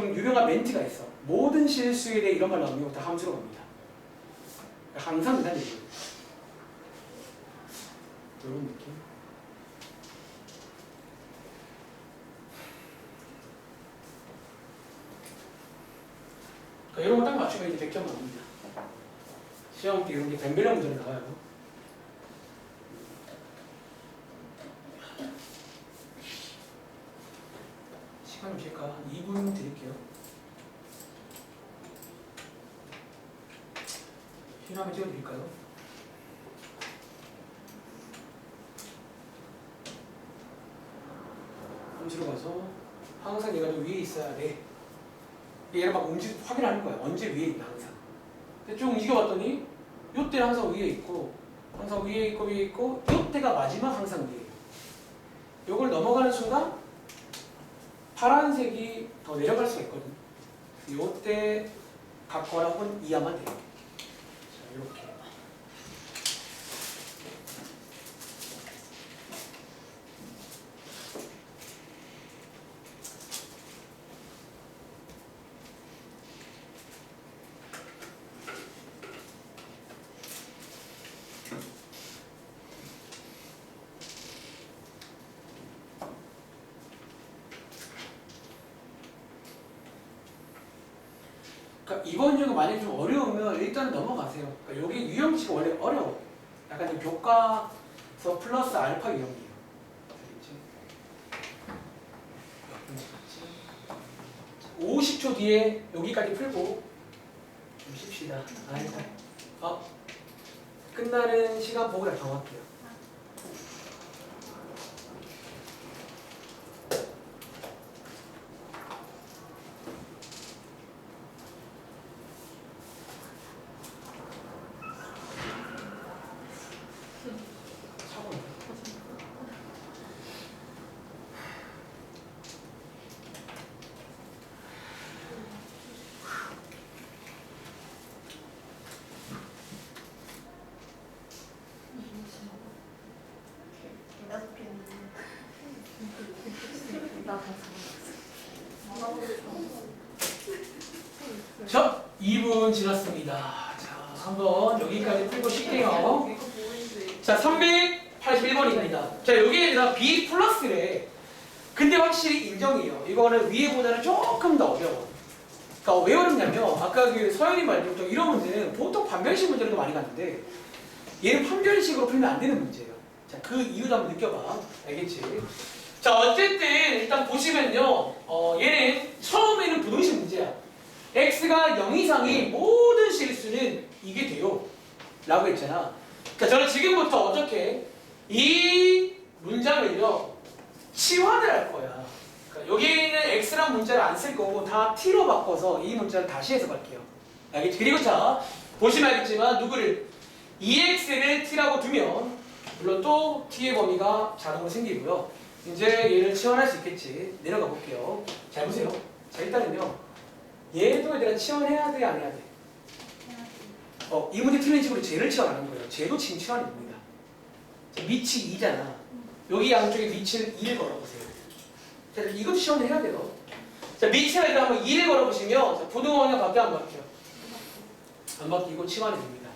좀 유명한 멘트가 있어. 모든 실수에 대해 이런 말 나오면 다 함수로 갑니다. 그러니까 항상 된다는 얘기예요. 이런 느낌. 그러니까 이런 거 딱 맞추면 이제 100점 나옵니다. 시험 때 이런 게 뱀벨런 문제로 나와요. 시간 제가 한 2분 드릴게요. 시간을 찍어드릴까요? 함수로 가서 항상 얘가 좀 위에 있어야 돼. 얘를 막 움직 확인하는 거야. 언제 위에 있나 항상. 근데 쭉 움직여봤더니 요때는 항상 위에 있고 항상 위에 있고 위에 있고 요때가 마지막 항상 위에. 요걸 넘어가는 순간 파란색이 더 내려갈 수가 있거든. 요때 갖거나 혹은 이하만 돼요. 자, 이 이번 유가 만약에 좀 어려우면 일단 넘어가세요. 그러니까 여기 유형식이 원래 어려워. 약간 좀 교과서 플러스 알파 유형이에요. 알겠지? 50초 뒤에 여기까지 풀고 좀 쉽시다. 아. 어, 끝나는 시간 보고 다 정할게요. 2분 지났습니다. 자, 한번 여기까지 풀고 쉴게요. 자, 381번입니다. 자, 여기에다 B 플러스래. 근데 확실히 인정이에요. 이거는 위에보다는 조금 더 어려워. 그러니까 왜 어렵냐면 아까 그 서현이 말했던 이런 문제는 보통 반별식 문제로도 많이 갔는데 얘는 판별식으로 풀면 안 되는 문제예요. 자, 그 이유도 한번 느껴봐. 알겠지? 자, 어쨌든 일단 보시면요. 어, 얘는 처음에는 부동식 문제야. X가 0 이상의 모든 실수는 이게 돼요. 라고 했잖아. 그러니까 저는 지금부터 어떻게 이 문장을요 치환을 할 거야. 그러니까 여기는 x란 문자를 안 쓸 거고 다 t로 바꿔서 이 문자를 다시 해석할게요. 알겠지? 그리고 자 보시면 알겠지만 누구를 ex를 t라고 두면 물론 또 t의 범위가 자동으로 생기고요. 이제 얘를 치환할 수 있겠지. 내려가 볼게요. 잘 보세요. 자 일단은요. 얘도 얘들아 치환해야 돼, 안 해야 돼? 어, 이 문제 틀린 식으로 쟤를 치환하는 거예요. 쟤도 지금. 자, 밑이 2잖아. 여기 양쪽에 밑을 2를 걸어보세요. 자, 이것도 치환을 해야 돼요. 자, 밑에 얘들 한번 2를 걸어보시면 자, 부등호가 바뀌어 안 바뀌어? 안 바뀌고 치환이 됩니다.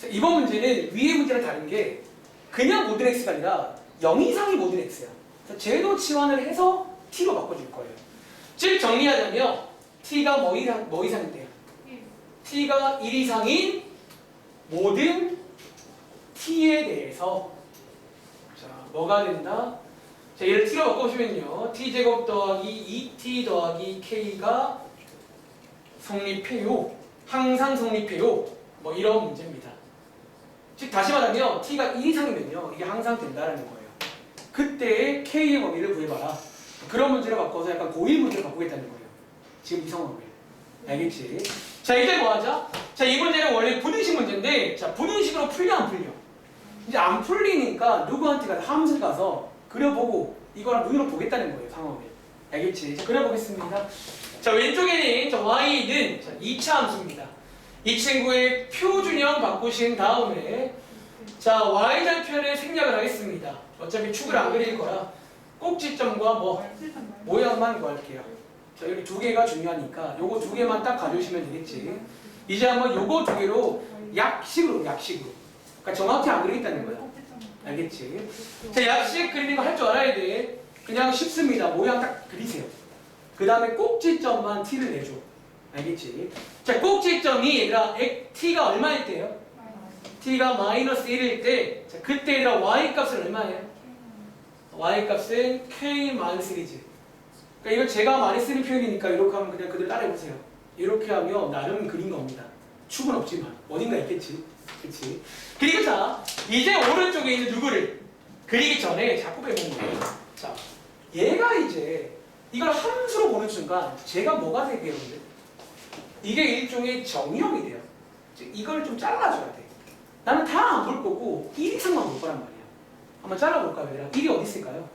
자, 이번 문제는 위의 문제랑 다른 게 그냥 모든 x가 아니라 0 이상이 모든 x야. 자, 쟤도 치환을 해서 t로 바꿔줄 거예요. 즉 정리하자면 t가 뭐 이상 뭐 이상인데요? t가 1 이상인 모든 t에 대해서 자 뭐가 된다? 자 얘를 t로 바꿔보시면요 t 제곱 더하기 2t 더하기 k가 성립해요. 항상 성립해요. 뭐 이런 문제입니다. 즉 다시 말하면 t가 1 이상이면요 이게 항상 된다는 거예요. 그때의 k의 범위를 구해봐라. 그런 문제를 바꿔서 약간 고일 문제를 바꾸겠다는 거예요. 지금 이 상황을. 알겠지? 자, 이제 뭐 하자? 자, 이 문제는 원래 분응식 문제인데, 자, 분응식으로 풀려, 안 풀려? 이제 안 풀리니까 누구한테 가서 함수 가서 그려보고 이거랑 눈으로 보겠다는 거예요, 상황을. 알겠지? 자, 그려보겠습니다. 자, 왼쪽에는 자, y는 자, 2차 함수입니다. 이 친구의 표준형 바꾸신 다음에 자, y좌표를 생략을 하겠습니다. 어차피 축을 안 그릴 거라 꼭지점과 뭐 모양만 구할게요. 자 여기 두 개가 중요하니까 요거 두 개만 딱 가져오시면 되겠지. 이제 한번 요거 두 개로 약식으로 약식으로. 그러니까 정확히 안 그리겠다는 거야. 알겠지? 자 약식 그리는 거 할 줄 알아야 돼. 그냥 쉽습니다. 모양 딱 그리세요. 그 다음에 꼭지점만 t를 내줘. 알겠지? 자 꼭지점이 얘들아 액- t가 얼마일 때요? t가 마이너스 1일 때 자, 그때 얘들아 y 값은 얼마예요? y 값은 k 마이너스 1이지. 그러니까 이걸 제가 많이 쓰는 표현이니까 이렇게 하면 그냥 그대로 따라해보세요. 이렇게 하면 나름 그린 겁니다. 축은 없지만 어딘가 있겠지. 그렇지. 그리고 자 이제 오른쪽에 있는 누구를 그리기 전에 자꾸 배운 거예요. 자 얘가 이제 이걸 함수로 보는 순간 제가 뭐가 되게 여러분들? 이게 일종의 정의형이 돼요. 즉, 이걸 좀 잘라줘야 돼. 나는 다 안 볼 거고 1 이상만 볼 거란 말이야. 한번 잘라볼까요, 얘들아? 1이 어디 있을까요?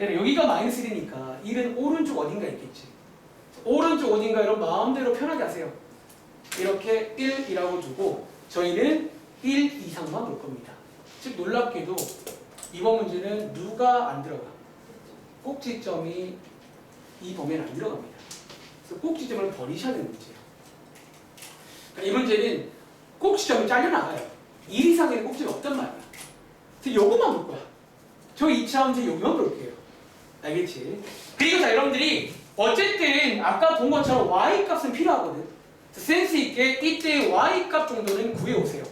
얘들아, 여기가 마이너스 1이니까 1은 오른쪽 어딘가 있겠지. 오른쪽 어딘가 여러분 마음대로 편하게 하세요. 이렇게 1이라고 두고 저희는 1 이상만 볼 겁니다. 즉 놀랍게도 이번 문제는 누가 안 들어가? 꼭지점이 이 범위에 안 들어갑니다. 그래서 꼭지점을 버리셔야 되는 문제예요. 그러니까 이 문제는 꼭지점이 잘려나가요. 1 이상의 꼭지가 없단 말이야. 그래서 요거만 볼 거야. 저 2차 문제 요거만 볼게요. 알겠지? 그리고 자 여러분들이 어쨌든 아까 본 것처럼 y 값은 필요하거든. 센스 있게 이때 y 값 정도는 구해 오세요.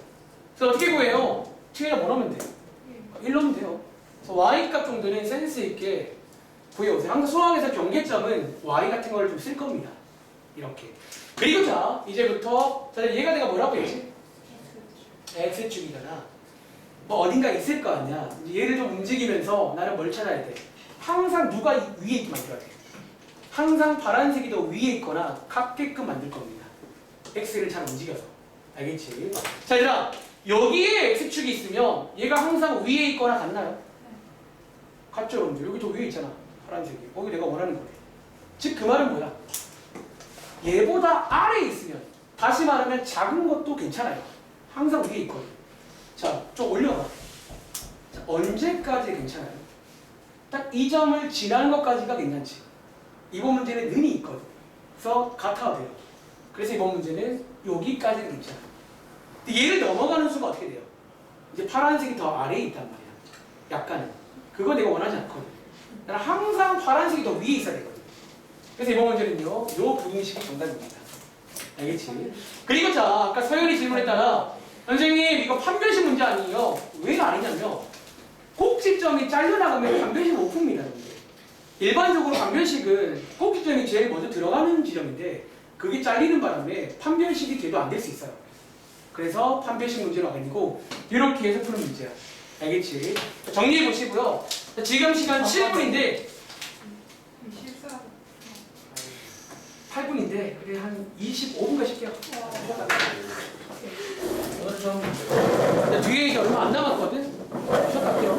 그래서 어떻게 구해요? 뒤에다 뭐 넣으면 돼요? 1 넣으면 돼요. 그래서 y 값 정도는 센스 있게 구해 오세요. 항상 수학에서 경계점은 y 같은 걸 좀 쓸 겁니다. 이렇게. 그리고 자 이제부터 자 얘가 내가 뭐라고 했지? x축이잖아. 뭐 어딘가 있을 거 아니야. 얘를 좀 움직이면서 나는 뭘 찾아야 돼? 항상 누가 이- 위에 있게 만들어야 돼. 항상 파란색이 더 위에 있거나 같게끔 만들 겁니다. x를 잘 움직여서. 알겠지? 자, 얘들아. 여기에 x축이 있으면 얘가 항상 위에 있거나 같나요? 같죠, 여러분들? 여기 더 위에 있잖아. 파란색이. 거기 내가 원하는 거래. 즉, 그 말은 뭐야? 얘보다 아래에 있으면 다시 말하면 작은 것도 괜찮아요. 항상 위에 있거든. 자, 좀 올려봐. 자, 언제까지 괜찮아요? 딱 이 점을 지나는 것까지가 괜찮지. 이번 문제는 는이 있거든. 그래서 같아도 돼요. 그래서 이번 문제는 여기까지는 괜찮아. 근데 얘를 넘어가는 수가 어떻게 돼요? 이제 파란색이 더 아래에 있단 말이야. 약간은. 그거 내가 원하지 않거든. 나는 항상 파란색이 더 위에 있어야 되거든. 그래서 이번 문제는요, 요 부등식이 정답입니다. 알겠지? 그리고 자, 아까 서열이 질문했다가 선생님 이거 판별식 문제 아니에요? 왜 아니냐면 꼭지점이 잘려나가면 풉니다. 여러분들. 일반적으로 판별식은 꼭지점이 제일 먼저 들어가는 지점인데 그게 잘리는 바람에 판별식이 돼도 안 될 수 있어요. 그래서 판별식 문제는 아니고 이렇게 해서 푸는 문제야. 알겠지? 정리해 보시고요. 지금 시간 7분인데 8분인데 그래 한 25분간 쉴게요. 좀 근데 뒤에 이제 얼마 안 남았거든.